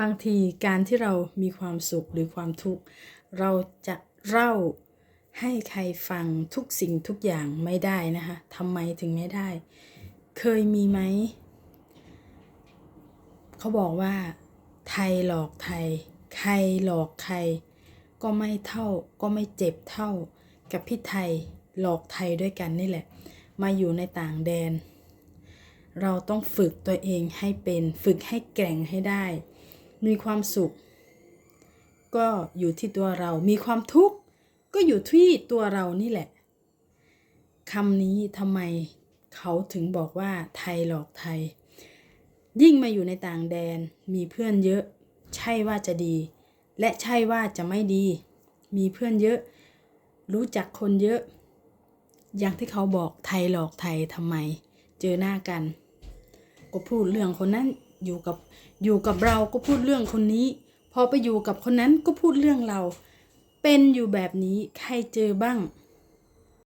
บางทีการที่เรามีความสุขหรือความทุกข์เราจะเล่าให้ใครฟังทุกสิ่งทุกอย่างไม่ได้นะคะทำไมถึงไม่ได้ เคยมีไหม เขาบอกว่า ไทยหลอกไทย ใครหลอกใคร ก็ไม่เท่าก็ไม่เจ็บเท่า กับพี่ไทยหลอกไทยด้วยกันนี่แหละ มาอยู่ในต่างแดน เราต้องฝึกตัวเองให้เป็น ฝึกให้แกร่งให้ได้ มีความสุข ก็อยู่ที่ตัวเรา มีความทุกข์ก็อยู่ที่ตัวเรานี่แหละคำนี้ทำไมเขาถึงบอกว่าไทยหลอกไทย ยิ่งมาอยู่ในต่างแดนมีเพื่อนเยอะ ใช่ว่าจะดี และใช่ว่าจะไม่ดี มีเพื่อนเยอะ รู้จักคนเยอะ อย่างที่เขาบอกไทยหลอกไทยทำไม เจอหน้ากัน ก็พูดเรื่องคนนั้น อยู่กับอยู่กับเราก็พูดเรื่องคนนี้ พอไปอยู่กับคนนั้นก็พูดเรื่องเรา เป็นอยู่แบบนี้ใครเจอบ้าง